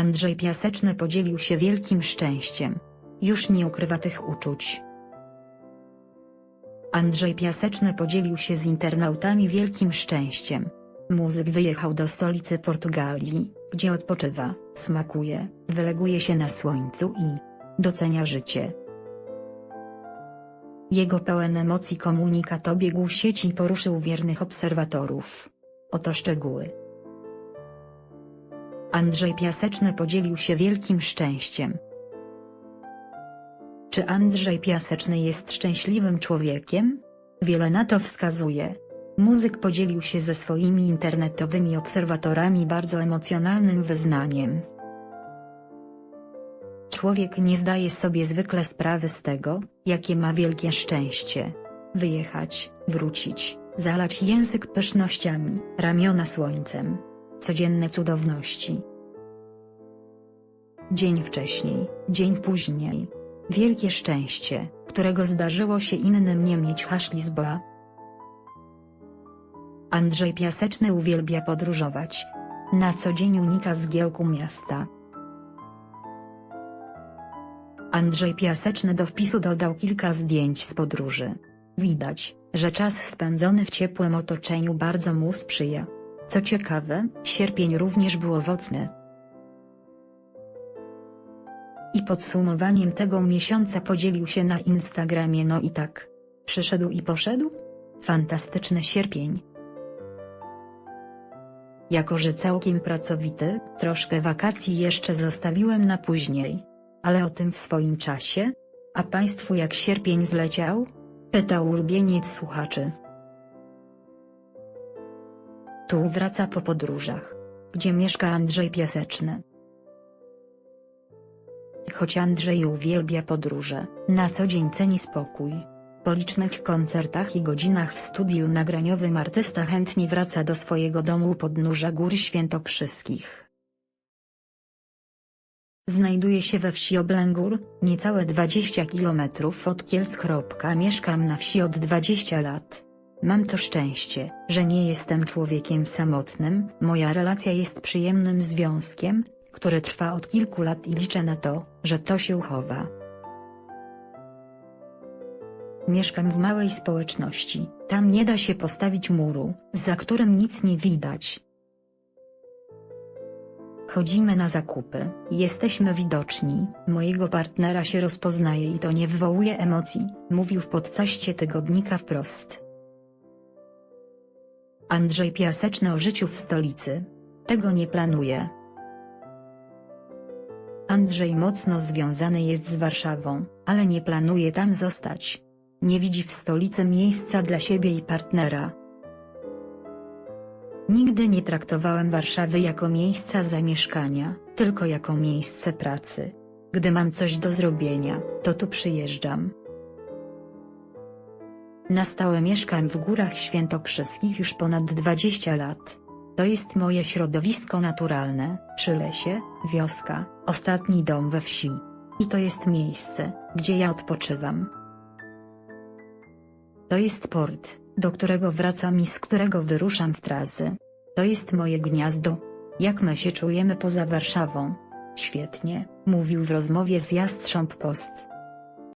Andrzej Piaseczny podzielił się wielkim szczęściem. Już nie ukrywa tych uczuć. Andrzej Piaseczny podzielił się z internautami wielkim szczęściem. Muzyk wyjechał do stolicy Portugalii, gdzie odpoczywa, smakuje, wyleguje się na słońcu i docenia życie. Jego pełen emocji komunikat obiegł sieci i poruszył wiernych obserwatorów. Oto szczegóły. Andrzej Piaseczny podzielił się wielkim szczęściem. Czy Andrzej Piaseczny jest szczęśliwym człowiekiem? Wiele na to wskazuje. Muzyk podzielił się ze swoimi internetowymi obserwatorami bardzo emocjonalnym wyznaniem. Człowiek nie zdaje sobie zwykle sprawy z tego, jakie ma wielkie szczęście. Wyjechać, wrócić, zalać język pysznościami, ramiona słońcem. Codzienne cudowności. Dzień wcześniej, dzień później. Wielkie szczęście, którego zdarzyło się innym nie mieć hasz Lizboa. Andrzej Piaseczny uwielbia podróżować. Na co dzień unika zgiełku miasta. Andrzej Piaseczny do wpisu dodał kilka zdjęć z podróży. Widać, że czas spędzony w ciepłym otoczeniu bardzo mu sprzyja. Co ciekawe, sierpień również był owocny. I podsumowaniem tego miesiąca podzielił się na Instagramie no i tak. Przyszedł i poszedł? Fantastyczny sierpień. Jako że całkiem pracowity, troszkę wakacji jeszcze zostawiłem na później. Ale o tym w swoim czasie. A państwu jak sierpień zleciał? Pytał ulubieniec słuchaczy. Tu wraca po podróżach. Gdzie mieszka Andrzej Piaseczny. Choć Andrzej uwielbia podróże, na co dzień ceni spokój. Po licznych koncertach i godzinach w studiu nagraniowym artysta chętnie wraca do swojego domu podnóża Gór Świętokrzyskich. Znajduje się we wsi Oblęgór, niecałe 20 km od Kielc. Mieszkam na wsi od 20 lat. Mam to szczęście, że nie jestem człowiekiem samotnym, moja relacja jest przyjemnym związkiem, który trwa od kilku lat i liczę na to, że to się uchowa. Mieszkam w małej społeczności, tam nie da się postawić muru, za którym nic nie widać. Chodzimy na zakupy, jesteśmy widoczni, mojego partnera się rozpoznaje i to nie wywołuje emocji, mówił w podcaście tygodnika wprost. Andrzej Piaseczny o życiu w stolicy. Tego nie planuje. Andrzej mocno związany jest z Warszawą, ale nie planuje tam zostać. Nie widzi w stolicy miejsca dla siebie i partnera. Nigdy nie traktowałem Warszawy jako miejsca zamieszkania, tylko jako miejsce pracy. Gdy mam coś do zrobienia, to tu przyjeżdżam. Na stałe mieszkam w Górach Świętokrzyskich już ponad 20 lat. To jest moje środowisko naturalne, przy lesie, wioska, ostatni dom we wsi. I to jest miejsce, gdzie ja odpoczywam. To jest port, do którego wracam i z którego wyruszam w trasy. To jest moje gniazdo. Jak my się czujemy poza Warszawą? Świetnie, mówił w rozmowie z Jastrząb Post.